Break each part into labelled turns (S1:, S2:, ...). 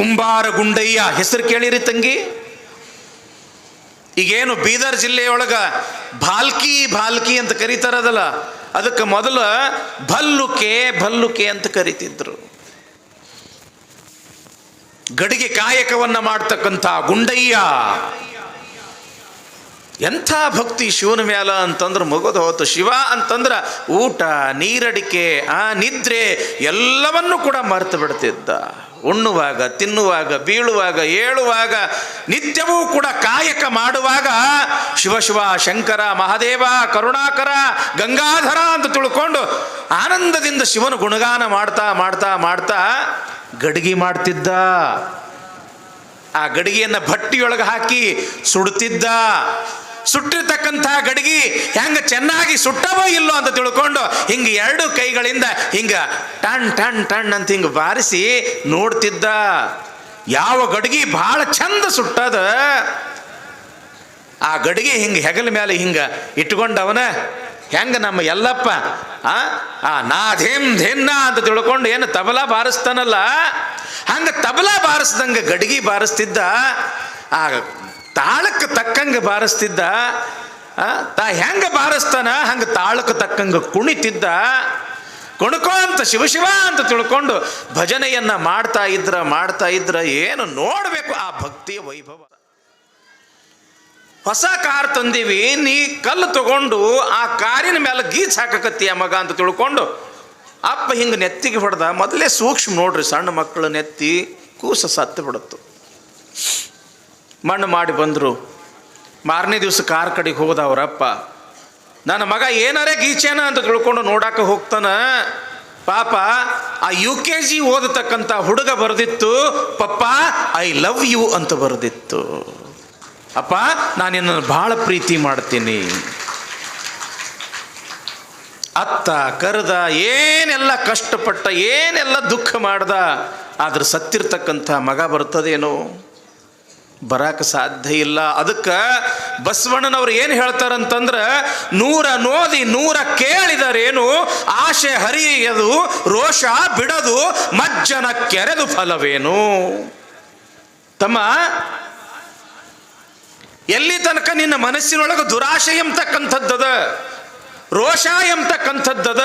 S1: ಕುಂಬಾರ ಗುಂಡಯ್ಯ ಹೆಸರು ಕೇಳಿರಿ ತಂಗಿ. ಈಗೇನು ಬೀದರ್ ಜಿಲ್ಲೆಯೊಳಗ ಭಾಲ್ಕಿ ಭಾಲ್ಕಿ ಅಂತ ಕರೀತಾರದಲ್ಲ, ಅದಕ್ಕೆ ಮೊದಲು ಭಲ್ಲುಕೆ ಭಲ್ಲುಕೆ ಅಂತ ಕರಿತಿದ್ರು. ಗಡಿಗೆ ಕಾಯಕವನ್ನ ಮಾಡ್ತಕ್ಕಂಥ ಗುಂಡಯ್ಯ. ಎಂಥ ಭಕ್ತಿ ಶಿವನ ಮ್ಯಾಲ ಅಂತಂದ್ರೆ ಮುಗಿದು ಹೋತು ಶಿವ ಅಂತಂದ್ರೆ ಊಟ, ನೀರಡಿಕೆ, ಆ ನಿದ್ರೆ ಎಲ್ಲವನ್ನೂ ಕೂಡ ಮರೆತು ಬಿಡ್ತಿದ್ದ. ಉಣ್ಣುವಾಗ, ತಿನ್ನುವಾಗ, ಬೀಳುವಾಗ, ಏಳುವಾಗ, ನಿತ್ಯವೂ ಕೂಡ ಕಾಯಕ ಮಾಡುವಾಗ ಶಿವ ಶಿವ ಶಂಕರ ಮಹಾದೇವ ಕರುಣಾಕರ ಗಂಗಾಧರ ಅಂತ ತಿಳ್ಕೊಂಡು ಆನಂದದಿಂದ ಶಿವನು ಗುಣಗಾನ ಮಾಡ್ತಾ ಮಾಡ್ತಾ ಮಾಡ್ತಾ ಗಡಿಗೆ ಮಾಡ್ತಿದ್ದ. ಆ ಗಡಿಗೆಯನ್ನು ಭಟ್ಟಿಯೊಳಗೆ ಹಾಕಿ ಸುಡುತ್ತಿದ್ದ ಸುಟ್ಟಿರ್ತಕ್ಕಂಥ ಗಡಿಗೆ ಹೆಂಗ ಚೆನ್ನಾಗಿ ಸುಟ್ಟವೋ ಇಲ್ಲೋ ಅಂತ ತಿಳ್ಕೊಂಡು ಹಿಂಗ ಎರಡು ಕೈಗಳಿಂದ ಹಿಂಗ ಟಣ್ ಟಣ್ ಟಣ್ ಅಂತ ಹಿಂಗ ಬಾರಿಸಿ ನೋಡ್ತಿದ್ದ. ಯಾವ ಗಡಿಗೆ ಬಹಳ ಚಂದ ಸುಟ್ಟದ. ಆ ಗಡಿಗೆ ಹಿಂಗ ಹೆಗಲ ಮೇಲೆ ಹಿಂಗ ಇಟ್ಕೊಂಡವನ ಹೆಂಗ ನಮ್ಮ ಎಲ್ಲಪ್ಪ ಆ ನಾ ಧೇಮ್ ಧೇನ್ನ ಅಂತ ತಿಳ್ಕೊಂಡು ಏನು ತಬಲಾ ಬಾರಿಸ್ತಾನಲ್ಲ, ಹಂಗ ತಬಲಾ ಬಾರಿಸ್ದಂಗ ಗಡಿಗೆ ಬಾರಿಸ್ತಿದ್ದ. ಆ ತಾಳಕ್ಕೆ ತಕ್ಕಂಗೆ ಬಾರಿಸ್ತಿದ್ದ ತಾ ಹೆಂಗ ಬಾರಿಸ್ತಾನ? ಹಂಗ ತಾಳಕ್ಕೆ ತಕ್ಕಂಗ ಕುಣಿತಿದ್ದ. ಕುಣಕೋ ಅಂತ ಶಿವಶಿವ ಶಿವ ಅಂತ ತಿಳ್ಕೊಂಡು ಭಜನೆಯನ್ನ ಮಾಡ್ತಾ ಇದ್ರ ಮಾಡ್ತಾ ಇದ್ರ, ಏನು ನೋಡಬೇಕು ಆ ಭಕ್ತಿಯ ವೈಭವ. ಹೊಸ ಕಾರ್ ತಂದೀವಿ, ನೀ ಕಲ್ಲು ತಗೊಂಡು ಆ ಕಾರಿನ ಮೇಲೆ ಗೀಚ್ ಹಾಕಕತ್ತೀಯ ಮಗ ಅಂತ ತಿಳ್ಕೊಂಡು ಅಪ್ಪ ಹಿಂಗೆ ನೆತ್ತಿಗೆ ಹೊಡೆದ, ಮೊದಲೇ ಸೂಕ್ಷ್ಮ ನೋಡ್ರಿ ಸಣ್ಣ ಮಕ್ಕಳು ನೆತ್ತಿ ಕೂಸ ಸತ್ತು ಬಿಡುತ್ತು. ಮಣ್ಣು ಮಾಡಿ ಬಂದರು. ಮಾರನೇ ದಿವಸ ಕಾರ್ ಕಡೆಗೆ ಹೋದ ಅವರಪ್ಪ, ನನ್ನ ಮಗ ಏನಾರೇ ಗೀಚೇನ ಅಂತ ತಿಳ್ಕೊಂಡು ನೋಡಕ್ಕೆ ಹೋಗ್ತಾನೆ. ಪಾಪ, ಆ ಯು ಕೆ ಜಿ ಓದತಕ್ಕಂಥ ಹುಡುಗ ಬರೆದಿತ್ತು. ಪಪ್ಪ, ಐ ಲವ್ ಯು ಅಂತ ಬರೆದಿತ್ತು. ಅಪ್ಪ, ನಾನು ನಿನ್ನನ್ನು ಭಾಳ ಪ್ರೀತಿ ಮಾಡ್ತೀನಿ. ಅತ್ತ, ಕರೆದ, ಏನೆಲ್ಲ ಕಷ್ಟಪಟ್ಟ, ಏನೆಲ್ಲ ದುಃಖ ಮಾಡ್ದ, ಆದ್ರೆ ಸತ್ತಿರ್ತಕ್ಕಂಥ ಮಗ ಬರ್ತದೇನೋ. ಬರಾಕ ಸಾಧ್ಯ ಇಲ್ಲ. ಅದಕ್ಕೆ ಬಸವಣ್ಣನವ್ರು ಏನು ಹೇಳ್ತಾರಂತಂದ್ರೆ, ನೂರ ನೋದಿ ನೂರ ಕೇಳಿದರೇನು ಆಶೆ ಹರಿಯದು, ರೋಷ ಬಿಡದು, ಮಜ್ಜನ ಕೆರೆದು ಫಲವೇನು? ತಮ್ಮ, ಎಲ್ಲಿ ತನಕ ನಿನ್ನ ಮನಸ್ಸಿನೊಳಗೆ ದುರಾಶೆ ಎಂಬತಕ್ಕಂಥದ್ದದ ರೋಷ ಎಂಬತಕ್ಕಂಥದ್ದದ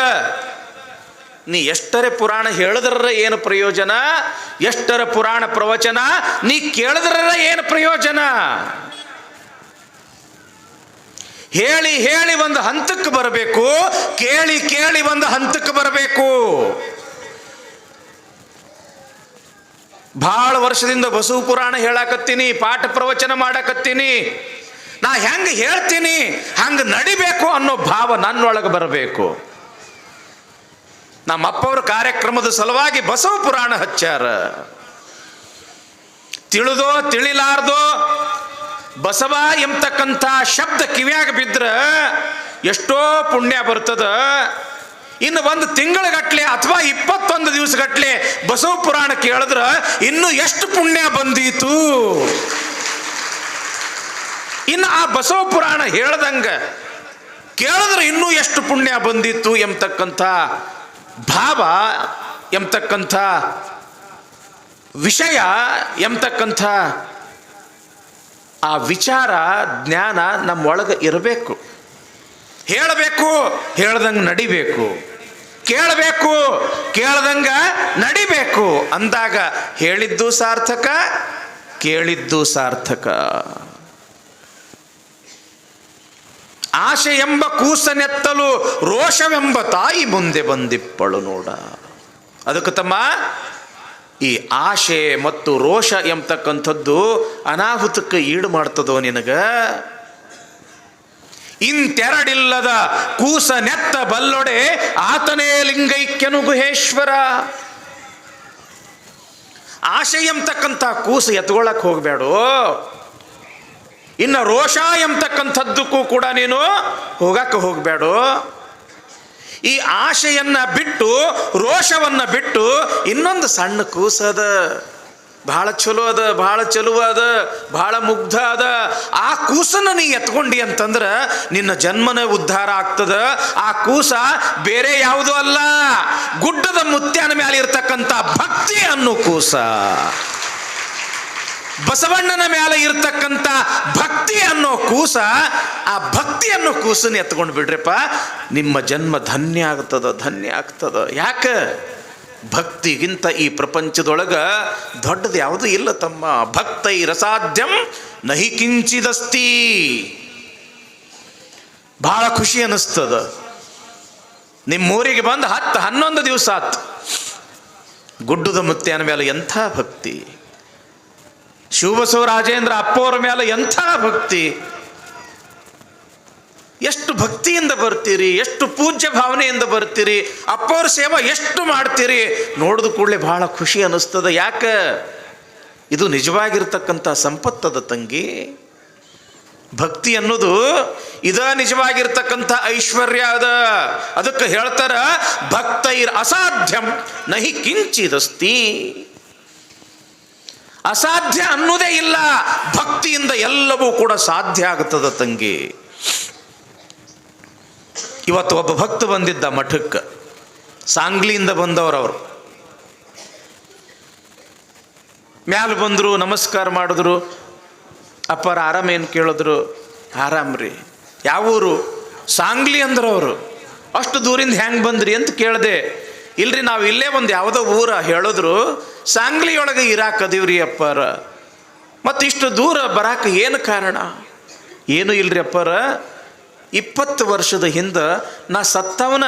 S1: ನೀ ಎಷ್ಟರ ಪುರಾಣ ಹೇಳಿದ್ರ ಏನು ಪ್ರಯೋಜನ? ಎಷ್ಟರ ಪುರಾಣ ಪ್ರವಚನ? ನೀ ಕೇಳಿದ್ರ ಏನು ಪ್ರಯೋಜನ? ಹೇಳಿ ಹೇಳಿ ಒಂದು ಹಂತಕ್ಕೆ ಬರಬೇಕು. ಕೇಳಿ ಕೇಳಿ ಒಂದು ಹಂತಕ್ಕೆ ಬರಬೇಕು. ಭಾಳ ವರ್ಷದಿಂದ ಬಸವ ಪುರಾಣ ಹೇಳಾಕತ್ತೀನಿ, ಪಾಠ ಪ್ರವಚನ ಮಾಡಾಕತ್ತೀನಿ. ನಾ ಹೆಂಗೆ ಹೇಳ್ತೀನಿ, ಹಂಗೆ ನಡಿಬೇಕು ಅನ್ನೋ ಭಾವ ನನ್ನೊಳಗೆ ಬರಬೇಕು. ನಮ್ಮ ಅಪ್ಪವ್ರ ಕಾರ್ಯಕ್ರಮದ ಸಲುವಾಗಿ ಬಸವ ಪುರಾಣ ಹಚ್ಚಾರ. ತಿಳಿದೋ ತಿಳಿಲಾರ್ದೋ ಬಸವ ಎಂಬತಕ್ಕಂಥ ಶಬ್ದ ಕಿವಿಯಾಗ ಬಿದ್ರ ಎಷ್ಟೋ ಪುಣ್ಯ ಬರ್ತದ. ಇನ್ನು ಒಂದು ತಿಂಗಳಗಟ್ಲೆ ಅಥವಾ ಇಪ್ಪತ್ತೊಂದು ದಿವಸಗಟ್ಲೆ ಬಸವ ಪುರಾಣ ಕೇಳಿದ್ರ ಇನ್ನು ಎಷ್ಟು ಪುಣ್ಯ ಬಂದೀತು. ಇನ್ನು ಆ ಬಸವ ಪುರಾಣ ಹೇಳ್ದಂಗ ಕೇಳಿದ್ರೆ ಇನ್ನೂ ಎಷ್ಟು ಪುಣ್ಯ ಬಂದಿತ್ತು ಎಂಬತಕ್ಕಂಥ ಭಾವ ಎಂಬತಕ್ಕಂಥ ವಿಷಯ ಎಂಬತಕ್ಕಂಥ ಆ ವಿಚಾರ, ಜ್ಞಾನ ನಮ್ಮೊಳಗೆ ಇರಬೇಕು. ಹೇಳಬೇಕು, ಹೇಳ್ದಂಗೆ ನಡಿಬೇಕು. ಕೇಳಬೇಕು, ಕೇಳ್ದಂಗ ನಡಿಬೇಕು. ಅಂದಾಗ ಹೇಳಿದ್ದು ಸಾರ್ಥಕ, ಕೇಳಿದ್ದು ಸಾರ್ಥಕ. ಆಶೆ ಎಂಬ ಕೂಸನೆತ್ತಲು ರೋಷವೆಂಬ ತಾಯಿ ಮುಂದೆ ಬಂದಿಪ್ಪಳು ನೋಡ. ಅದಕ್ಕೆ ತಮ್ಮ, ಈ ಆಶೆ ಮತ್ತು ರೋಷ ಎಂಬತಕ್ಕಂಥದ್ದು ಅನಾಹುತಕ್ಕೆ ಈಡು ಮಾಡ್ತದೋ ನಿನಗ? ಇಂತೆರಡಿಲ್ಲದ ಕೂಸ ನೆತ್ತ ಬಲ್ಲೊಡೆ ಆತನೇ ಲಿಂಗೈಕ್ಯನು ಗುಹೇಶ್ವರ ಆಶೆ ಎಂಬತಕ್ಕಂಥ ಕೂಸು ಎತ್ಕೊಳಕ್ ಹೋಗ್ಬೇಡು? ಇನ್ನು ರೋಷ ಎಂಬತಕ್ಕಂಥದ್ದಕ್ಕೂ ಕೂಡ ನೀನು ಹೋಗಕ್ಕೆ ಹೋಗಬೇಡು. ಈ ಆಶೆಯನ್ನು ಬಿಟ್ಟು, ರೋಷವನ್ನು ಬಿಟ್ಟು ಇನ್ನೊಂದು ಸಣ್ಣ ಕೂಸದ ಭಾಳ ಚಲೋ ಅದ, ಭಾಳ ಚಲುವ ಅದ, ಭಾಳ ಮುಗ್ಧ ಅದ. ಆ ಕೂಸನ್ನು ನೀ ಎತ್ಕೊಂಡಿ ಅಂತಂದ್ರೆ ನಿನ್ನ ಜನ್ಮನ ಉದ್ಧಾರ ಆಗ್ತದ. ಆ ಕೂಸ ಬೇರೆ ಯಾವುದೂ ಅಲ್ಲ. ಗುಡ್ಡದ ಮುತ್ಯಾನ ಮೇಲೆ ಇರ್ತಕ್ಕಂಥ ಭಕ್ತಿ ಅನ್ನೋ ಕೂಸ. ಬಸವಣ್ಣನ ಮೇಲೆ ಇರ್ತಕ್ಕಂಥ ಭಕ್ತಿ ಅನ್ನೋ ಕೂಸ, ಆ ಭಕ್ತಿ ಅನ್ನೋ ಕೂಸನ್ನ ಎತ್ಕೊಂಡು ಬಿಡ್ರಿಪ್ಪ, ನಿಮ್ಮ ಜನ್ಮ ಧನ್ಯ ಆಗ್ತದ ಧನ್ಯ ಆಗ್ತದ. ಯಾಕೆ? ಭಕ್ತಿಗಿಂತ ಈ ಪ್ರಪಂಚದೊಳಗೆ ದೊಡ್ಡದು ಯಾವುದೂ ಇಲ್ಲ ತಮ್ಮ. ಭಕ್ತೈ ರಸಾಧ್ಯಂ ನಹಿ ಕಿಂಚಿದಸ್ತಿ. ಬಹಳ ಖುಷಿ ಅನ್ನಿಸ್ತದ ನಿಮ್ಮೂರಿಗೆ ಬಂದು ಹತ್ತು ಹನ್ನೊಂದು ದಿವಸ ಆತು. ಗುಡ್ಡದ ಮುತ್ಯಾನ ಮೇಲೆ ಎಂಥ ಭಕ್ತಿ. ಶಿವಬಸವ ರಾಜೇಂದ್ರ ಅಪ್ಪವ್ರ ಮೇಲೆ ಎಂಥ ಭಕ್ತಿ? ಎಷ್ಟು ಭಕ್ತಿಯಿಂದ ಬರ್ತೀರಿ? ಎಷ್ಟು ಪೂಜ್ಯ ಭಾವನೆಯಿಂದ ಬರ್ತೀರಿ? ಅಪ್ಪವ್ರ ಸೇವಾ ಎಷ್ಟು ಮಾಡ್ತೀರಿ? ನೋಡಿದ ಕೂಡಲೇ ಬಹಳ ಖುಷಿ ಅನ್ನಿಸ್ತದೆ. ಯಾಕೆ? ಇದು ನಿಜವಾಗಿರ್ತಕ್ಕಂಥ ಸಂಪತ್ತದ ತಂಗಿ. ಭಕ್ತಿ ಅನ್ನೋದು ಇದ ನಿಜವಾಗಿರ್ತಕ್ಕಂಥ ಐಶ್ವರ್ಯ ಅದ. ಅದಕ್ಕೆ ಹೇಳ್ತಾರ, ಭಕ್ತೈರ್ ಅಸಾಧ್ಯಂ, ನಹಿ ಕಿಂಚಿದಸ್ತಿ. ಅಸಾಧ್ಯ ಅನ್ನೋದೇ ಇಲ್ಲ. ಭಕ್ತಿಯಿಂದ ಎಲ್ಲವೂ ಕೂಡ ಸಾಧ್ಯ ಆಗ್ತದ ತಂಗಿ. ಇವತ್ತು ಒಬ್ಬ ಭಕ್ತ ಬಂದಿದ್ದ ಮಠಕ್ಕೆ. ಸಾಂಗ್ಲಿಯಿಂದ ಬಂದವರವರು ಮ್ಯಾಲ ಬಂದರು, ನಮಸ್ಕಾರ ಮಾಡಿದ್ರು. ಅಪ್ಪರ ಆರಾಮ ಏನು ಕೇಳಿದ್ರು? ಆರಾಮ್ರಿ ಯಾವ ಊರು ಸಾಂಗ್ಲಿ ಅಂದ್ರವರು ಅಷ್ಟು ದೂರಿಂದ ಹೆಂಗೆ ಬಂದ್ರಿ? ಅಂತ ಕೇಳಿದೆ. ಇಲ್ರಿ, ನಾವು ಇಲ್ಲೇ ಒಂದು ಯಾವುದೋ ಊರ ಹೇಳಿದ್ರು, ಸಾಂಗ್ಲಿಯೊಳಗೆ ಇರಾಕದೀವ್ರಿ ಅಪ್ಪರ. ಮತ್ತು ಇಷ್ಟು ದೂರ ಬರಾಕ ಏನು ಕಾರಣ? ಏನು ಇಲ್ರಿ ಅಪ್ಪರ, ಇಪ್ಪತ್ತು ವರ್ಷದ ಹಿಂದೆ ನಾ ಸತ್ತವನ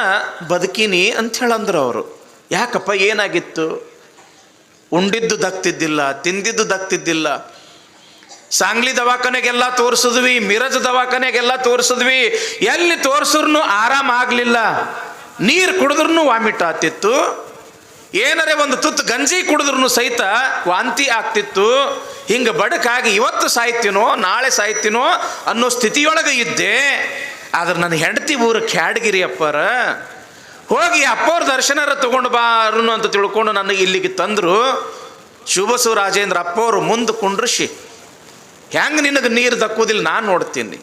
S1: ಬದುಕಿನಿ ಅಂತ ಹೇಳಂದ್ರು ಅವರು. ಯಾಕಪ್ಪ ಏನಾಗಿತ್ತು? ಉಂಡಿದ್ದು ದಕ್ತಿದ್ದಿಲ್ಲ, ತಿಂದಿದ್ದು ದಕ್ತಿದ್ದಿಲ್ಲ. ಸಾಂಗ್ಲಿ ದವಾಖಾನೆಗೆಲ್ಲ ತೋರಿಸಿದ್ವಿ, ಮಿರಜ್ ದವಾಖಾನೆಗೆಲ್ಲ ತೋರಿಸಿದ್ವಿ, ಎಲ್ಲಿ ತೋರಿಸಿದ್ರು ಆರಾಮ ಆಗಲಿಲ್ಲ ನೀರು ಕುಡಿದ್ರೂ ವಾಮಿಟ್ ಆಗ್ತಿತ್ತು. ಏನರೇ ಒಂದು ತುತ್ತು ಗಂಜಿ ಕುಡಿದ್ರೂ ಸಹಿತ ವಾಂತಿ ಆಗ್ತಿತ್ತು. ಹಿಂಗೆ ಬಡಕಾಗಿ ಇವತ್ತು ಸಾಯ್ತೀನೋ, ನಾಳೆ ಸಾಯ್ತೀನೋ ಅನ್ನೋ ಸ್ಥಿತಿಯೊಳಗೆ ಇದ್ದೆ. ಆದ್ರೆ ನನ್ನ ಹೆಂಡತಿ ಊರು ಖ್ಯಾಡಗಿರಿ ಅಪ್ಪರ ಹೋಗಿ ಅಪ್ಪವ್ರ ದರ್ಶನರ ತಗೊಂಡು ಬಾರು ಅಂತ ತಿಳ್ಕೊಂಡು ನನಗೆ ಇಲ್ಲಿಗೆ ತಂದರು. ಶುಭಸು ರಾಜೇಂದ್ರ, ಅಪ್ಪವರು ಮುಂದೆ ಕುಂಡ್ರಿಸಿ ಹೆಂಗೆ ನಿನಗೆ ನೀರು ದಕ್ಕುವುದಿಲ್ಲ ನಾನು ನೋಡ್ತೀನಿ.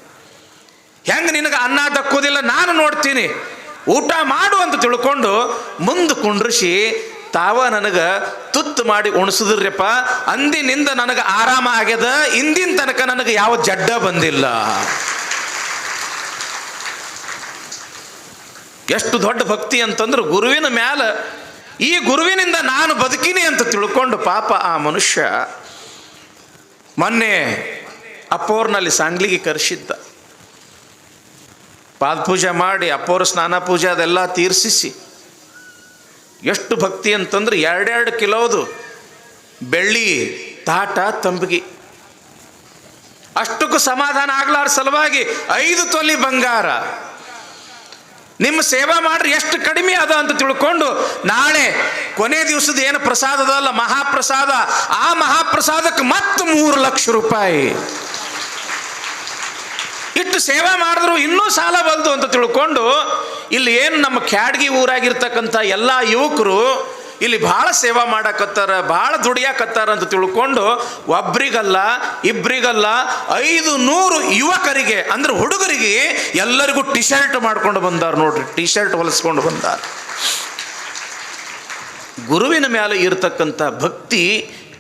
S1: ಹೆಂಗೆ ನಿನಗೆ ಅನ್ನ ದಕ್ಕುವುದಿಲ್ಲ ನಾನು ನೋಡ್ತೀನಿ. ಊಟ ಮಾಡು ಅಂತ ತಿಳ್ಕೊಂಡು ಮುಂದೆ ಕುಂಡ್ರಿಸಿ ತಾವ ನನಗೆ ತುತ್ತು ಮಾಡಿ ಉಣಿಸಿದ್ರಪ್ಪ. ಅಂದಿನಿಂದ ನನಗೆ ಆರಾಮ ಆಗ್ಯದ, ಇಂದಿನ ತನಕ ನನಗೆ ಯಾವ ಜಡ್ಡ ಬಂದಿಲ್ಲ. ಎಷ್ಟು ದೊಡ್ಡ ಭಕ್ತಿ ಅಂತಂದ್ರೆ ಗುರುವಿನ ಮ್ಯಾಲ, ಈ ಗುರುವಿನಿಂದ ನಾನು ಬದುಕಿನಿ ಅಂತ ತಿಳ್ಕೊಂಡು ಪಾಪ ಆ ಮನುಷ್ಯ ಮೊನ್ನೆ ಅಪ್ಪೋರ್ನಲ್ಲಿ ಸಾಂಗ್ಲಿಗೆ ಕರೆಸಿದ್ದ. ಪಾದಪೂಜೆ ಮಾಡಿ ಅಪ್ಪವ್ರ ಸ್ನಾನ ಪೂಜೆ ಅದೆಲ್ಲ ತೀರ್ಸಿಸಿ. ಎಷ್ಟು ಭಕ್ತಿ ಅಂತಂದ್ರೆ ಎರಡೆರಡು ಕಿಲೋದು ಬೆಳ್ಳಿ, ತಾಟ, ತಂಬಿಗೆ. ಅಷ್ಟಕ್ಕೂ ಸಮಾಧಾನ ಆಗ್ಲಾರ ಸಲುವಾಗಿ ಐದು ತೊಲಿ ಬಂಗಾರ. ನಿಮ್ಮ ಸೇವಾ ಮಾಡ್ರಿ, ಎಷ್ಟು ಕಡಿಮೆ ಅದ ಅಂತ ತಿಳ್ಕೊಂಡು ನಾಳೆ ಕೊನೆ ದಿವಸದ ಏನು ಪ್ರಸಾದದಲ್ಲ ಮಹಾಪ್ರಸಾದ. ಆ ಮಹಾಪ್ರಸಾದಕ್ಕೆ ಮತ್ತೆ ಮೂರು ಲಕ್ಷ ರೂಪಾಯಿ. ಇಟ್ಟು ಸೇವೆ ಮಾಡಿದ್ರು ಇನ್ನೂ ಸಾಲ ಬಲ್ದು ಅಂತ ತಿಳ್ಕೊಂಡು ಇಲ್ಲಿ ಏನು ನಮ್ಮ ಕ್ಯಾಡ್ಗಿ ಊರಾಗಿರ್ತಕ್ಕಂಥ ಎಲ್ಲ ಯುವಕರು ಇಲ್ಲಿ ಭಾಳ ಸೇವಾ ಮಾಡಕತ್ತಾರ, ಭಾಳ ದುಡಿಯಾಕತ್ತಾರ ಅಂತ ತಿಳ್ಕೊಂಡು ಒಬ್ರಿಗಲ್ಲ, ಇಬ್ರಿಗಲ್ಲ ಐದು ನೂರು ಯುವಕರಿಗೆ, ಅಂದ್ರೆ ಹುಡುಗರಿಗೆ ಎಲ್ಲರಿಗೂ ಟಿ ಶರ್ಟ್ ಮಾಡ್ಕೊಂಡು ಬಂದಾರ ನೋಡ್ರಿ ಟಿ ಶರ್ಟ್ ಹೊಲಿಸ್ಕೊಂಡು ಬಂದಾರ. ಗುರುವಿನ ಮೇಲೆ ಇರತಕ್ಕಂಥ ಭಕ್ತಿ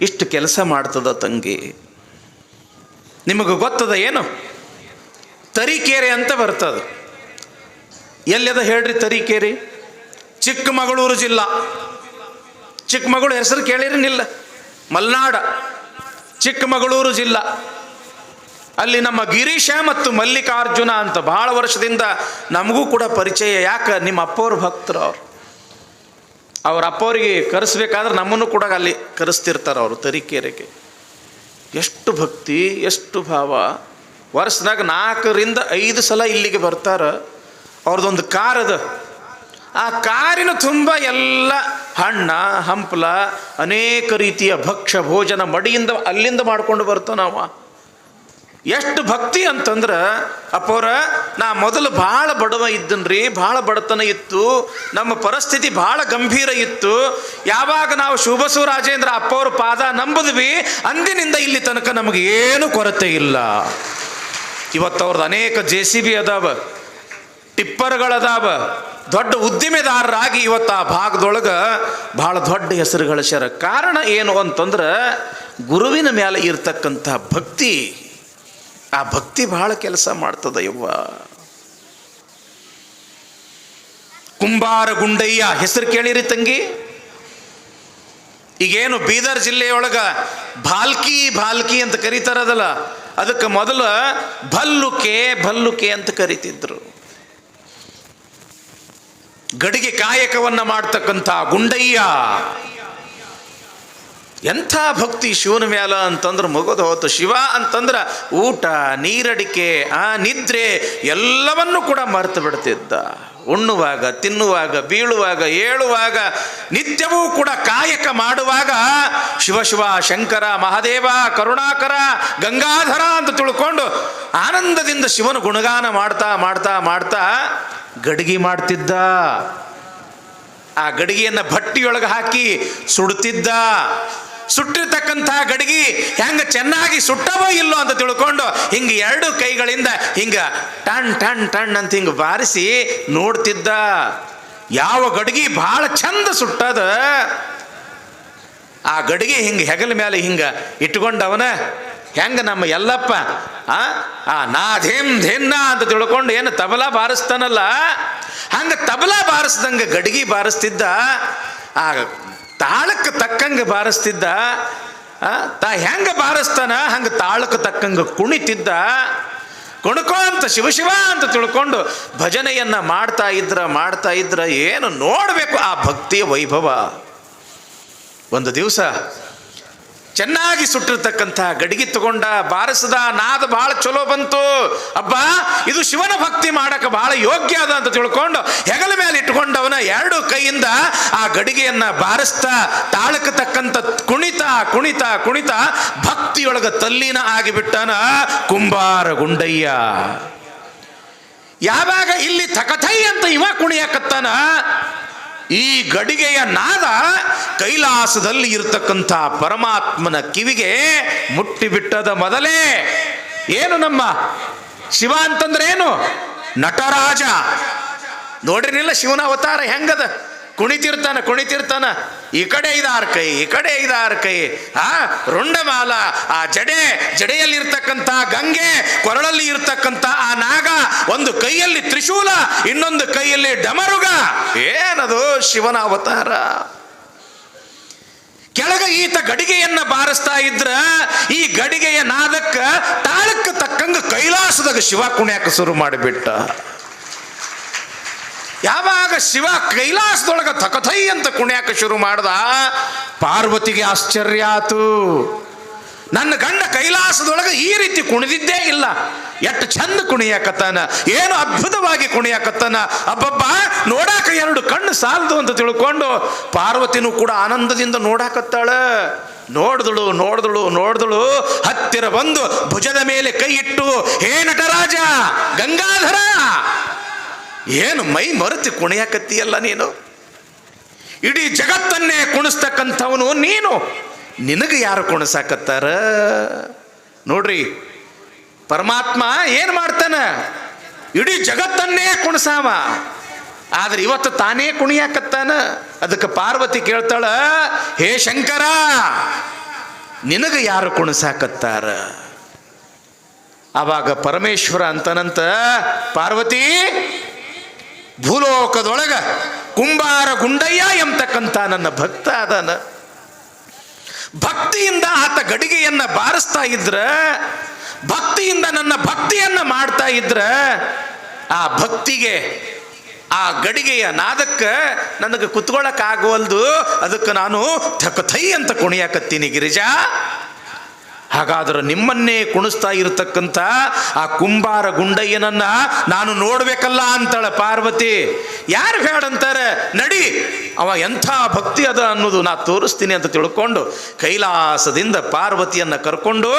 S1: ಇಷ್ಟು ಕೆಲಸ ಮಾಡ್ತದ ತಂಗಿ. ನಿಮಗೆ ಗೊತ್ತದ ಏನು? ತರೀಕೆರೆ ಅಂತ ಬರ್ತದೆ. ಎಲ್ಲದ ಹೇಳ್ರಿ ತರೀಕೆರೆ? ಚಿಕ್ಕಮಗಳೂರು ಜಿಲ್ಲಾ. ಚಿಕ್ಕಮಗಳೂರು ಹೆಸರು ಕೇಳಿರಿ ನಿಲ್ಲ. ಮಲ್ನಾಡ, ಚಿಕ್ಕಮಗಳೂರು ಜಿಲ್ಲಾ. ಅಲ್ಲಿ ನಮ್ಮ ಗಿರೀಶ ಮತ್ತು ಮಲ್ಲಿಕಾರ್ಜುನ ಅಂತ ಭಾಳ ವರ್ಷದಿಂದ ನಮಗೂ ಕೂಡ ಪರಿಚಯ. ಯಾಕೆ? ನಿಮ್ಮ ಅಪ್ಪವ್ರ ಭಕ್ತರು ಅವ್ರು. ಅವ್ರ ಅಪ್ಪವ್ರಿಗೆ ಕರೆಸ್ಬೇಕಾದ್ರೆ ನಮ್ಮನ್ನು ಕೂಡ ಅಲ್ಲಿ ಕರೆಸ್ತಿರ್ತಾರೆ ಅವರು ತರೀಕೆರೆಗೆ. ಎಷ್ಟು ಭಕ್ತಿ, ಎಷ್ಟು ಭಾವ. ವರ್ಷದಾಗ ನಾಲ್ಕರಿಂದ ಐದು ಸಲ ಇಲ್ಲಿಗೆ ಬರ್ತಾರ. ಅವ್ರದ್ದೊಂದು ಕಾರ್ ಅದ. ಆ ಕಾರಿನ ತುಂಬ ಎಲ್ಲ ಹಣ್ಣ, ಹಂಪಲ, ಅನೇಕ ರೀತಿಯ ಭಕ್ಷ್ಯ, ಭೋಜನ ಮಡಿಯಿಂದ ಅಲ್ಲಿಂದ ಮಾಡ್ಕೊಂಡು ಬರ್ತಾನವ ಎಷ್ಟು ಭಕ್ತಿ ಅಂತಂದ್ರೆ ಅಪ್ಪವ್ರ ನಾ ಮೊದಲು ಭಾಳ ಬಡವ ಇದ್ದನ್ರಿ, ಭಾಳ ಬಡತನ ಇತ್ತು, ನಮ್ಮ ಪರಿಸ್ಥಿತಿ ಭಾಳ ಗಂಭೀರ ಇತ್ತು. ಯಾವಾಗ ನಾವು ಶುಭಸು ರಾಜೇಂದ್ರ ಅಪ್ಪವ್ರ ಪಾದ ನಂಬಿದ್ವಿ, ಅಂದಿನಿಂದ ಇಲ್ಲಿ ತನಕ ನಮಗೆ ಏನು ಕೊರತೆ ಇಲ್ಲ. ಇವತ್ತು ಅವ್ರದ್ದು ಅನೇಕ ಜೆ ಸಿ ಬಿ ಅದಾವ, ಟಿಪ್ಪರ್ಗಳದಾವ, ದೊಡ್ಡ ಉದ್ದಿಮೆದಾರರಾಗಿ ಇವತ್ತು ಆ ಭಾಗದೊಳಗೆ ಭಾಳ ದೊಡ್ಡ ಹೆಸರು ಗಳಿಸ್ಯಾರ. ಕಾರಣ ಏನು ಅಂತಂದ್ರೆ ಗುರುವಿನ ಮೇಲೆ ಇರ್ತಕ್ಕಂಥ ಭಕ್ತಿ, ಆ ಭಕ್ತಿ ಭಾಳ ಕೆಲಸ ಮಾಡ್ತದ ಯವ್ವ. ಕುಂಬಾರ ಗುಂಡಯ್ಯ, ಹೆಸರು ಕೇಳಿರಿ ತಂಗಿ. ಈಗೇನು ಬೀದರ್ ಜಿಲ್ಲೆಯೊಳಗ ಭಾಲ್ಕಿ ಭಾಲ್ಕಿ ಅಂತ ಕರೀತಾರದಲ್ಲ ಅದಕ್ಕೆ ಮೊದಲು ಭಲ್ಲುಕೆ ಭಲ್ಲುಕೆ ಅಂತ ಕರಿತಿದ್ರು. ಗಡಿಗೆ ಕಾಯಕವನ್ನು ಮಾಡ್ತಕ್ಕಂಥ ಗುಂಡಯ್ಯ. ಎಂಥ ಭಕ್ತಿ ಶಿವನ ಮ್ಯಾಲ ಅಂತಂದ್ರೆ ಮುಗಿದು ಹೋತು. ಶಿವ ಅಂತಂದ್ರೆ ಊಟ, ನೀರಡಿಕೆ, ಆ ನಿದ್ರೆ ಎಲ್ಲವನ್ನೂ ಕೂಡ ಮರೆತು ಬಿಡ್ತಿದ್ದ. ಉಣ್ಣುವಾಗ, ತಿನ್ನುವಾಗ, ಬೀಳುವಾಗ, ಏಳುವಾಗ, ನಿತ್ಯವೂ ಕೂಡ ಕಾಯಕ ಮಾಡುವಾಗ ಶಿವ ಶಿವ ಶಂಕರ ಮಹಾದೇವ ಕರುಣಾಕರ ಗಂಗಾಧರ ಅಂತ ತಿಳ್ಕೊಂಡು ಆನಂದದಿಂದ ಶಿವನ ಗುಣಗಾನ ಮಾಡ್ತಾ ಮಾಡ್ತಾ ಮಾಡ್ತಾ ಗಡಿಗೆ ಮಾಡ್ತಿದ್ದ. ಆ ಗಡಿಗೆಯನ್ನು ಭಟ್ಟಿಯೊಳಗೆ ಹಾಕಿ ಸುಡ್ತಿದ್ದ. ಸುಟ್ಟಿರ್ತಕ್ಕಂಥ ಗಡಿಗೆ ಹೆಂಗ ಚೆನ್ನಾಗಿ ಸುಟ್ಟವೋ ಇಲ್ಲೋ ಅಂತ ತಿಳ್ಕೊಂಡು ಹಿಂಗ ಎರಡು ಕೈಗಳಿಂದ ಹಿಂಗ ಟಣ್ ಟಣ್ ಟಣ್ ಅಂತ ಹಿಂಗ ಬಾರಿಸಿ ನೋಡ್ತಿದ್ದ. ಯಾವ ಗಡಿಗೆ ಭಾಳ ಚಂದ ಸುಟ್ಟದ. ಆ ಗಡಿಗೆ ಹಿಂಗ ಹೆಗಲ ಮೇಲೆ ಹಿಂಗ ಇಟ್ಕೊಂಡವನ, ಹೆಂಗ ನಮ್ಮ ಎಲ್ಲಪ್ಪ ಆ ನಾ ಧೇಮ್ ಧೇನ್ನ ಅಂತ ತಿಳ್ಕೊಂಡು ಏನು ತಬಲಾ ಬಾರಿಸ್ತಾನಲ್ಲ, ಹಂಗ ತಬಲಾ ಬಾರಿಸ್ದಂಗ ಗಡಿಗೆ ಬಾರಿಸ್ತಿದ್ದ. ಆ ತಾಳಕ್ಕೆ ತಕ್ಕಂಗೆ ಬಾರಿಸ್ತಿದ್ದ ತಾ ಹೆಂಗೆ ಬಾರಿಸ್ತಾನ? ಹಂಗೆ ತಾಳಕ್ಕೆ ತಕ್ಕಂಗೆ ಕುಣಿತಿದ್ದ. ಕುಣಕೋ ಅಂತ ಶಿವಶಿವ ಶಿವ ಅಂತ ತಿಳ್ಕೊಂಡು ಭಜನೆಯನ್ನ ಮಾಡ್ತಾ ಇದ್ರ ಮಾಡ್ತಾ ಇದ್ರ, ಏನು ನೋಡಬೇಕು ಆ ಭಕ್ತಿಯ ವೈಭವ. ಒಂದು ದಿವಸ ಚೆನ್ನಾಗಿ ಸುಟ್ಟಿರ್ತಕ್ಕಂಥ ಗಡಿಗೆ ತಗೊಂಡ ಬಾರಿಸದ ನಾದ ಭಾಳ ಚಲೋ ಬಂತು. ಅಬ್ಬಾ, ಇದು ಶಿವನ ಭಕ್ತಿ ಮಾಡಕ್ಕೆ ಬಹಳ ಯೋಗ್ಯ ಅದ ಅಂತ ತಿಳ್ಕೊಂಡು ಹೆಗಲ ಮೇಲೆ ಇಟ್ಕೊಂಡವನ ಎರಡು ಕೈಯಿಂದ ಆ ಗಡಿಗೆಯನ್ನ ಬಾರಿಸ್ತಾ ತಾಳಕ್ಕೆ ತಕ್ಕಂತ ಕುಣಿತ ಕುಣಿತ ಕುಣಿತ ಭಕ್ತಿಯೊಳಗ ತಲ್ಲೀನ ಆಗಿಬಿಟ್ಟನ ಕುಂಬಾರ ಗುಂಡಯ್ಯ. ಯಾವಾಗ ಇಲ್ಲಿ ತಕಥೈ ಅಂತ ಇವ ಕುಣಿಯಕತ್ತಾನ? ಈ ಗಡಿಗೆಯ ನಾದ ಕೈಲಾಸದಲ್ಲಿ ಇರತಕ್ಕಂಥ ಪರಮಾತ್ಮನ ಕಿವಿಗೆ ಮುಟ್ಟಿಬಿಟ್ಟದ ಮೊದಲೇ. ಏನು ನಮ್ಮ ಶಿವ ಅಂತಂದ್ರೆ ಏನು ನಟರಾಜ ನೋಡ್ರಿನಿಲ್ಲ ಶಿವನ ಅವತಾರ ಹೆಂಗದ? ಕುಣಿತಿರ್ತಾನ ಕುಣಿತಿರ್ತಾನ. ಈ ಕಡೆ ಐದಾರು ಕೈ, ಈ ಕಡೆ ಐದಾರು ಕೈ. ಆ, ರುಂಡಮಾಲ, ಆ ಜಡೆ ಜಡೆಯಲ್ಲಿ ಇರ್ತಕ್ಕಂಥ ಗಂಗೆ, ಕೊರಳಲ್ಲಿ ಇರ್ತಕ್ಕಂಥ ಆ ನಾಗ, ಒಂದು ಕೈಯಲ್ಲಿ ತ್ರಿಶೂಲ, ಇನ್ನೊಂದು ಕೈಯಲ್ಲಿ ಡಮರುಗ. ಏನದು ಶಿವನ ಅವತಾರ ಕೆಳಗ ಈತ ಗಡಿಗೆಯನ್ನ ಬಾರಿಸ್ತಾ ಇದ್ರ, ಈ ಗಡಿಗೆಯ ನಾದಕ್ಕ ತಾಳಕ್ಕೆ ತಕ್ಕಂಗ ಕೈಲಾಸದಾಗ ಶಿವ ಕುಣ್ಯಾಕ ಶುರು ಮಾಡಿಬಿಟ್ಟ. ಯಾವಾಗ ಶಿವ ಕೈಲಾಸದೊಳಗೆ ತಕಥೈ ಅಂತ ಕುಣ್ಯಾಕ ಶುರು ಮಾಡ್ದ, ಪಾರ್ವತಿಗೆ ಆಶ್ಚರ್ಯ ಆತು. ನನ್ನ ಗಂಡ ಕೈಲಾಸದೊಳಗೆ ಈ ರೀತಿ ಕುಣಿದಿದ್ದೇ ಇಲ್ಲ. ಎಷ್ಟು ಚಂದ ಕುಣಿಯಾಕತ್ತಾನ, ಏನು ಅದ್ಭುತವಾಗಿ ಕುಣಿಯಾಕತ್ತಾನ. ಅಬ್ಬಬ್ಬ, ನೋಡಾಕ ಎರಡು ಕಣ್ಣು ಸಾಲದು ಅಂತ ತಿಳ್ಕೊಂಡು ಪಾರ್ವತಿನೂ ಕೂಡ ಆನಂದದಿಂದ ನೋಡಾಕತ್ತಾಳ. ನೋಡಿದಳು ನೋಡಿದಳು ನೋಡಿದಳು. ಹತ್ತಿರ ಬಂದು ಭುಜದ ಮೇಲೆ ಕೈ ಇಟ್ಟು, ಹೇ ನಟರಾಜ, ಗಂಗಾಧರ ಏನು ಮೈ ಮರೆತು ಕುಣಿಯಾಕತ್ತೀಯಲ್ಲ ನೀನು? ಇಡೀ ಜಗತ್ತನ್ನೇ ಕುಣಿಸ್ತಕ್ಕಂಥವನು ನೀನು. ನಿನಗೆ ಯಾರು ಕುಣಿಸಾಕತ್ತಾರ? ನೋಡ್ರಿ, ಪರಮಾತ್ಮ ಏನು ಮಾಡ್ತಾನ? ಇಡೀ ಜಗತ್ತನ್ನೇ ಕುಣಿಸಾವ. ಆದ್ರೆ ಇವತ್ತು ತಾನೇ ಕುಣಿಯಾಕತ್ತಾನ? ಅದಕ್ಕೆ ಪಾರ್ವತಿ ಕೇಳ್ತಾಳ, ಹೇ ಶಂಕರ, ನಿನಗೆ ಯಾರು ಕುಣಿಸಾಕತ್ತಾರ? ಅವಾಗ ಪರಮೇಶ್ವರ ಅಂತನಂತ, ಪಾರ್ವತಿ ಭೂಲೋಕದೊಳಗ ಕುಂಬಾರ ಗುಂಡಯ್ಯ ಎಂಬತಕ್ಕಂಥ ನನ್ನ ಭಕ್ತ ಅದನ. ಭಕ್ತಿಯಿಂದ ಆತ ಗಡಿಗೆಯನ್ನ ಬಾರಿಸ್ತಾ ಇದ್ರ, ಭಕ್ತಿಯಿಂದ ನನ್ನ ಭಕ್ತಿಯನ್ನ ಮಾಡ್ತಾ ಇದ್ರ, ಆ ಭಕ್ತಿಗೆ, ಆ ಗಡಿಗೆಯ ನಾದಕ್ಕೆ ನನಗೆ ಕುತ್ಕೊಳ್ಳಕ್ ಆಗುವಲ್ದು ಅದಕ್ಕೆ ನಾನು ಥೈ ಅಂತ ಕುಣಿಯಾಕತ್ತೀನಿ ಗಿರಿಜಾ. ಹಾಗಾದ್ರೆ ನಿಮ್ಮನ್ನೇ ಕುಣಿಸ್ತಾ ಇರತಕ್ಕಂಥ ಆ ಕುಂಬಾರ ಗುಂಡಯ್ಯನನ್ನ ನಾನು ನೋಡ್ಬೇಕಲ್ಲ ಅಂತಾಳೆ ಪಾರ್ವತಿ. ಯಾರು ಹೇಳಂತಾರೆ ನಡಿ, ಅವ ಎಂಥ ಭಕ್ತಿ ಅದ ಅನ್ನೋದು ನಾ ತೋರಿಸ್ತೀನಿ ಅಂತ ತಿಳ್ಕೊಂಡು ಕೈಲಾಸದಿಂದ ಪಾರ್ವತಿಯನ್ನ ಕರ್ಕೊಂಡು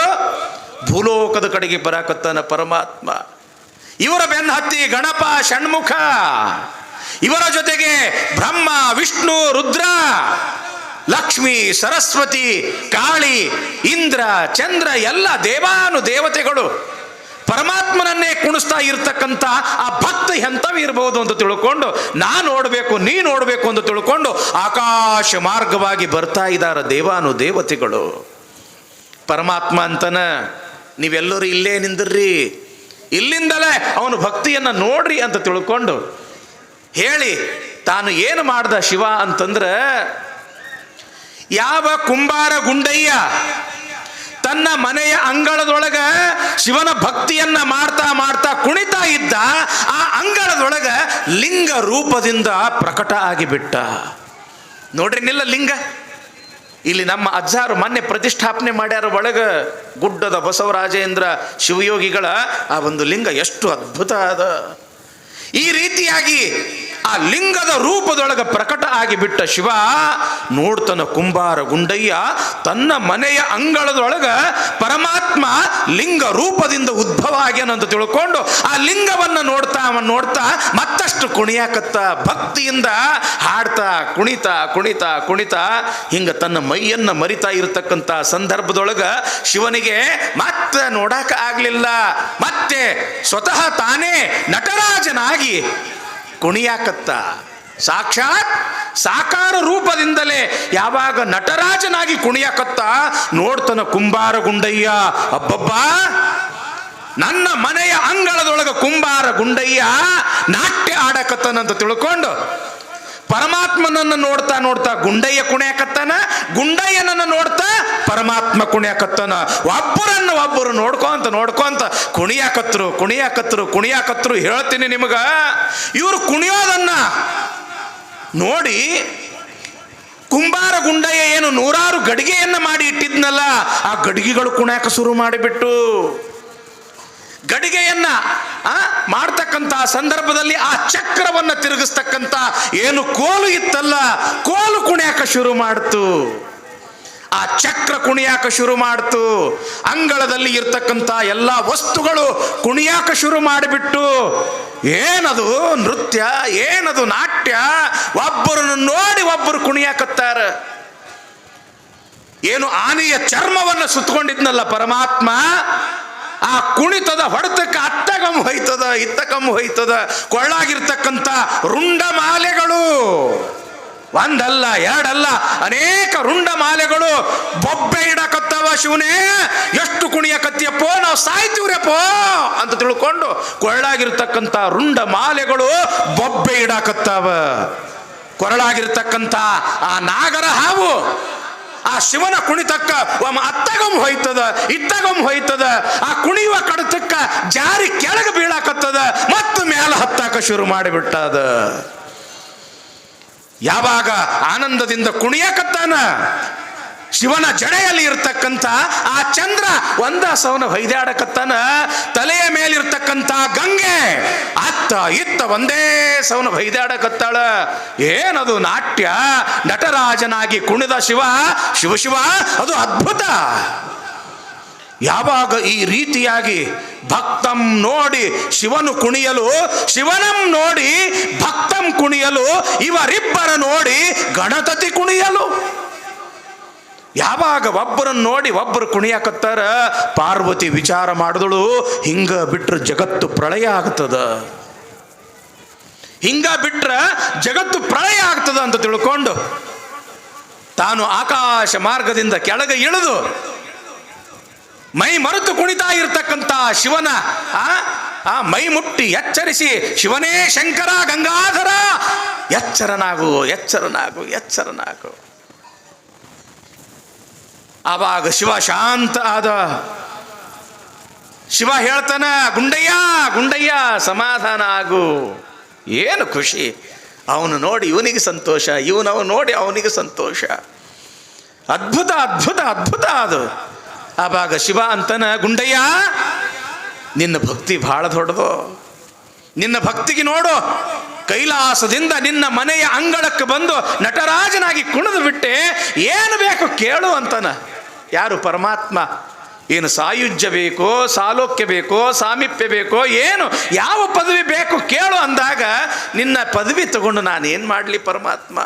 S1: ಭೂಲೋಕದ ಕಡೆಗೆ ಬರಾಕತ್ತಾನ ಪರಮಾತ್ಮ. ಇವರ ಬೆನ್ನ ಹತ್ತಿ ಗಣಪ ಷಣ್ಮುಖ. ಇವರ ಜೊತೆಗೆ ಬ್ರಹ್ಮ, ವಿಷ್ಣು, ರುದ್ರ. ಲಕ್ಷ್ಮಿ, ಸರಸ್ವತಿ, ಕಾಳಿ, ಇಂದ್ರ, ಚಂದ್ರ ಎಲ್ಲ ದೇವಾನು ದೇವತೆಗಳು ಪರಮಾತ್ಮನನ್ನೇ ಕುಣಿಸ್ತಾ ಇರ್ತಕ್ಕಂಥ ಆ ಭಕ್ತ ಎಂಥವು ಇರಬಹುದು ಅಂತ ತಿಳ್ಕೊಂಡು ನಾ ನೋಡಬೇಕು ನೀ ನೋಡಬೇಕು ಅಂತ ತಿಳ್ಕೊಂಡು ಆಕಾಶ ಮಾರ್ಗವಾಗಿ ಬರ್ತಾ ಇದ್ದಾರೆ ದೇವಾನು ದೇವತೆಗಳು. ಪರಮಾತ್ಮ ಅಂತನ, ನೀವೆಲ್ಲರೂ ಇಲ್ಲೇ ನಿಂದ್ರಿ ಇಲ್ಲಿಂದಲೇ ಅವನು ಭಕ್ತಿಯನ್ನು ನೋಡ್ರಿ ಅಂತ ತಿಳ್ಕೊಂಡು ಹೇಳಿ, ತಾನು ಏನು ಮಾಡ್ದ ಶಿವ ಅಂತಂದ್ರೆ ಯಾವ ಕುಂಬಾರ ಗುಂಡಯ್ಯ ತನ್ನ ಮನೆಯ ಅಂಗಳದೊಳಗ ಶಿವನ ಭಕ್ತಿಯನ್ನ ಮಾಡ್ತಾ ಮಾಡ್ತಾ ಕುಣಿತಾ ಇದ್ದ, ಆ ಅಂಗಳದೊಳಗ ಲಿಂಗ ರೂಪದಿಂದ ಪ್ರಕಟ ಆಗಿಬಿಟ್ಟ. ನೋಡ್ರಿ ನಿಲ್ಲ ಲಿಂಗ. ಇಲ್ಲಿ ನಮ್ಮ ಅಜ್ಜಾರು ಮೊನ್ನೆ ಪ್ರತಿಷ್ಠಾಪನೆ ಮಾಡ್ಯಾರ ಒಳಗ ಗುಡ್ಡದ ಬಸವರಾಜೇಂದ್ರ ಶಿವಯೋಗಿಗಳ ಆ ಒಂದು ಲಿಂಗ ಎಷ್ಟು ಅದ್ಭುತ ಅದ. ಈ ರೀತಿಯಾಗಿ ಆ ಲಿಂಗದ ರೂಪದೊಳಗೆ ಪ್ರಕಟ ಆಗಿಬಿಟ್ಟ ಶಿವ ನೋಡ್ತನ ಕುಂಬಾರ ಗುಂಡಯ್ಯ ತನ್ನ ಮನೆಯ ಅಂಗಳದೊಳಗ ಪರಮಾತ್ಮ ಲಿಂಗ ರೂಪದಿಂದ ಉದ್ಭವ ಆಗ್ಯಾನಂತ ತಿಳ್ಕೊಂಡು ಆ ಲಿಂಗವನ್ನ ನೋಡ್ತಾ ನೋಡ್ತಾ ಮತ್ತಷ್ಟು ಕುಣಿಯಾಕತ್ತ ಭಕ್ತಿಯಿಂದ ಹಾಡ್ತಾ ಕುಣಿತ ಕುಣಿತ ಕುಣಿತ ಹಿಂಗ ತನ್ನ ಮೈಯನ್ನು ಮರಿತಾ ಇರತಕ್ಕಂಥ ಸಂದರ್ಭದೊಳಗ ಶಿವನಿಗೆ ಮತ್ತೆ ನೋಡಾಕ ಆಗ್ಲಿಲ್ಲ. ಮತ್ತೆ ಸ್ವತಃ ತಾನೇ ನಟರಾಜನಾಗಿ ಕುಣಿಯಾಕತ್ತ. ಸಾಕ್ಷಾತ್ ಸಾಕಾರ ರೂಪದಿಂದಲೇ ಯಾವಾಗ ನಟರಾಜನಾಗಿ ಕುಣಿಯಾಕತ್ತ, ನೋಡ್ತನ ಕುಂಬಾರ ಗುಂಡಯ್ಯ ಅಬ್ಬಬ್ಬಾ, ನನ್ನ ಮನೆಯ ಅಂಗಳದೊಳಗ ಕುಂಬಾರ ಗುಂಡಯ್ಯ ನಾಟ್ಯ ಆಡಕತ್ತನಂತ ತಿಳ್ಕೊಂಡು ಪರಮಾತ್ಮನನ್ನ ನೋಡ್ತಾ ನೋಡ್ತಾ ಗುಂಡಯ್ಯ ಕುಣ್ಯಾಕತ್ತಾನ ಗುಂಡಯ್ಯನನ್ನ ನೋಡ್ತಾ ಪರಮಾತ್ಮ ಕುಣಿಯಾಕತ್ತಾನ ಒಬ್ಬರನ್ನು ಒಬ್ಬರು ನೋಡ್ಕೊಂತ ನೋಡ್ಕೊಂತ ಕುಣಿಯಾಕತ್ರು ಕುಣಿಯಾಕತ್ರು ಕುಣಿಯಾಕತ್ರು ಹೇಳ್ತೀನಿ ನಿಮಗ. ಇವರು ಕುಣಿಯೋದನ್ನ ನೋಡಿ ಕುಂಬಾರ ಗುಂಡಯ್ಯ ಏನು ನೂರಾರು ಗಡಿಗೆಯನ್ನ ಮಾಡಿ ಇಟ್ಟಿದ್ನಲ್ಲ, ಆ ಗಡಿಗೆಗಳು ಕುಣ್ಯಾಕ ಶುರು ಮಾಡಿಬಿಟ್ಟು ಗಡಿಗೆಯನ್ನ ಮಾಡ್ತಕ್ಕಂಥ ಸಂದರ್ಭದಲ್ಲಿ ಆ ಚಕ್ರವನ್ನ ತಿರುಗಿಸ್ತಕ್ಕಂಥ ಏನು ಕೋಲು ಇತ್ತಲ್ಲ, ಕೋಲು ಕುಣಿಯಾಕ ಶುರು ಮಾಡ್ತು. ಆ ಚಕ್ರ ಕುಣಿಯಾಕ ಶುರು ಮಾಡ್ತು. ಅಂಗಳದಲ್ಲಿ ಇರ್ತಕ್ಕಂಥ ಎಲ್ಲ ವಸ್ತುಗಳು ಕುಣಿಯಾಕ ಶುರು ಮಾಡಿಬಿಟ್ಟು, ಏನದು ನೃತ್ಯ, ಏನದು ನಾಟ್ಯ, ಒಬ್ಬರನ್ನು ನೋಡಿ ಒಬ್ಬರು ಕುಣಿಯಾಕತ್ತಾರ. ಏನು ಆನೆಯ ಚರ್ಮವನ್ನು ಸುತ್ತಕೊಂಡಿದ್ನಲ್ಲ ಪರಮಾತ್ಮ ಆ ಕುಣಿತದ ಹೊಡೆತಕ್ಕೆ ಅತ್ತಗಂ ಹೋಯ್ತದ ಇತ್ತಕಂ ಹೋಯ್ತದ, ಕೊಳ್ಳಾಗಿರ್ತಕ್ಕಂಥ ರುಂಡ ಮಾಲೆಗಳು ಒಂದಲ್ಲ, ಎರಡಲ್ಲ, ಅನೇಕ ರುಂಡ ಮಾಲೆಗಳು ಬೊಬ್ಬೆ ಇಡಕತ್ತವ ಶಿವನೇ. ಎಷ್ಟು ಕುಣಿಯ ಕತ್ತಿಯಪ್ಪೋ ನಾವು ಸಾಯ್ತೀವ್ರಪ್ಪೋ ಅಂತ ತಿಳ್ಕೊಂಡು ಕೊರಳಾಗಿರ್ತಕ್ಕಂಥ ರುಂಡ ಮಾಲೆಗಳು ಬೊಬ್ಬೆ ಇಡಕತ್ತವ ಕೊರಳಾಗಿರ್ತಕ್ಕಂಥ ಆ ನಾಗರ ಹಾವು ಆ ಶಿವನ ಕುಣಿತಕ್ಕ ಒಮ್ಮ ಅತ್ತಗಂ ಹೋಯ್ತದ, ಇತ್ತಗಂ ಹೋಯ್ತದ, ಆ ಕುಣಿಯುವ ಕಡತಕ್ಕ ಜಾರಿ ಕೆಳಗೆ ಬೀಳಾಕತ್ತದ, ಮತ್ತು ಮೇಲೆ ಹತ್ತಾಕ ಶುರು ಮಾಡಿಬಿಟ್ಟದ. ಯಾವಾಗ ಆನಂದದಿಂದ ಕುಣಿಯಕತ್ತಾನ? ಶಿವನ ಜಡೆಯಲ್ಲಿ ಇರ್ತಕ್ಕಂಥ ಆ ಚಂದ್ರ ಒಂದ ಸವನ ಹೊಯ್ದಾಡಕತ್ತಾನ ತಲೆಯ ಮೇಲಿರ್ತಕ್ಕಂಥ ಗಂಗೆ ಅತ್ತ ಇತ್ತ ಒಂದೇ ಸವನ ಹೊಯ್ದಾಡಕತ್ತಾಳ. ಏನದು ನಾಟ್ಯ? ನಟರಾಜನಾಗಿ ಕುಣಿದ ಶಿವ ಶಿವ ಶಿವ, ಅದು ಅದ್ಭುತ. ಯಾವಾಗ ಈ ರೀತಿಯಾಗಿ ಭಕ್ತಂ ನೋಡಿ ಶಿವನು ಕುಣಿಯಲು, ಶಿವನಂ ನೋಡಿ ಭಕ್ತಂ ಕುಣಿಯಲು, ಇವರಿಬ್ಬರ ನೋಡಿ ಗಣಪತಿ ಕುಣಿಯಲು. ಯಾವಾಗ ಒಬ್ಬರನ್ನು ನೋಡಿ ಒಬ್ಬರು ಕುಣಿಯಾಕತ್ತಾರ? ಪಾರ್ವತಿ ವಿಚಾರ ಮಾಡಿದಳು, ಹಿಂಗ ಬಿಟ್ರೆ ಜಗತ್ತು ಪ್ರಳಯ ಆಗ್ತದ. ಹಿಂಗ ಬಿಟ್ರ ಜಗತ್ತು ಪ್ರಳಯ ಆಗ್ತದ ಅಂತ ತಿಳ್ಕೊಂಡು ತಾನು ಆಕಾಶ ಮಾರ್ಗದಿಂದ ಕೆಳಗೆ ಇಳಿದು ಮೈ ಮರೆತು ಕುಣಿತಾ ಇರತಕ್ಕಂತ ಶಿವನ, ಆ ಆ ಮೈ ಮುಟ್ಟಿ ಎಚ್ಚರಿಸಿ, ಶಿವನೇ ಶಂಕರ ಗಂಗಾಧರ, ಎಚ್ಚರನಾಗು ಎಚ್ಚರನಾಗು ಎಚ್ಚರನಾಗು. ಆವಾಗ ಶಿವ ಶಾಂತ ಆದ. ಶಿವ ಹೇಳ್ತಾನ, ಗುಂಡಯ್ಯ ಗುಂಡಯ್ಯ, ಸಮಾಧಾನ ಆಗು. ಏನು ಖುಷಿ? ಅವನು ನೋಡಿ ಇವನಿಗೆ ಸಂತೋಷ ಇವನವ ನೋಡಿ ಅವನಿಗೆ ಸಂತೋಷ. ಅದ್ಭುತ ಅದ್ಭುತ ಅದ್ಭುತ ಅದು. ಆವಾಗ ಶಿವ ಅಂತನ, ಗುಂಡಯ್ಯ, ನಿನ್ನ ಭಕ್ತಿ ಬಹಳ ದೊಡ್ಡದು. ನಿನ್ನ ಭಕ್ತಿಗೆ ನೋಡು, ಕೈಲಾಸದಿಂದ ನಿನ್ನ ಮನೆಯ ಅಂಗಳಕ್ಕೆ ಬಂದು ನಟರಾಜನಾಗಿ ಕುಣಿದು ಬಿಟ್ಟೆ ಏನು ಬೇಕು ಕೇಳು ಅಂತನ. ಯಾರು ಪರಮಾತ್ಮ? ಏನು ಸಾಯುಜ್ಯ ಬೇಕೋ, ಸಾಲೋಕ್ಯ ಬೇಕೋ, ಸಾಮೀಪ್ಯ ಬೇಕೋ, ಏನು? ಯಾವ ಪದವಿ ಬೇಕು ಕೇಳು ಅಂದಾಗ ನಿನ್ನ ಪದವಿ ತಗೊಂಡು ನಾನು ಏನು ಮಾಡಲಿ ಪರಮಾತ್ಮ?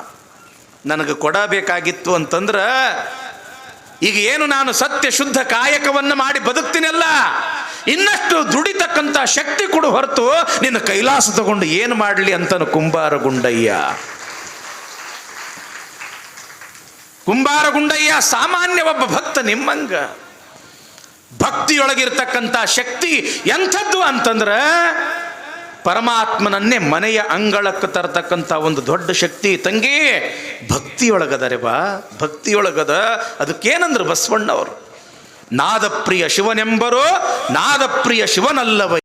S1: ನನಗೆ ಕೊಡಬೇಕಾಗಿತ್ತು ಅಂತಂದ್ರೆ ಈಗ ಏನು ನಾನು ಸತ್ಯ ಶುದ್ಧ ಕಾಯಕವನ್ನು ಮಾಡಿ ಬದುಕ್ತೀನಲ್ಲ? ಇನ್ನಷ್ಟು ದುಡಿತಕ್ಕಂಥ ಶಕ್ತಿ ಕೊಡು ಹೊರತು ನಿನ್ನ ಕೈಲಾಸ ತಗೊಂಡು ಏನು ಮಾಡಲಿ ಅಂತನು ಕುಂಬಾರ ಗುಂಡಯ್ಯ ಕುಂಬಾರ ಗುಂಡಯ್ಯ ಸಾಮಾನ್ಯ ಒಬ್ಬ ಭಕ್ತ ನಿಮ್ಮಂಗ. ಭಕ್ತಿಯೊಳಗಿರ್ತಕ್ಕಂಥ ಶಕ್ತಿ ಎಂಥದ್ದು ಅಂತಂದ್ರೆ ಪರಮಾತ್ಮನನ್ನೇ ಮನೆಯ ಅಂಗಳಕ್ಕೆ ತರತಕ್ಕಂಥ ಒಂದು ದೊಡ್ಡ ಶಕ್ತಿ. ತಂಗಿ ಭಕ್ತಿಯೊಳಗದರೆ ಬಾ, ಭಕ್ತಿಯೊಳಗದ. ಅದಕ್ಕೇನಂದ್ರೆ ಬಸವಣ್ಣವರು. ನಾದಪ್ರಿಯ ಶಿವನೆಂಬರೋ ನಾದಪ್ರಿಯ ಶಿವನಲ್ಲವ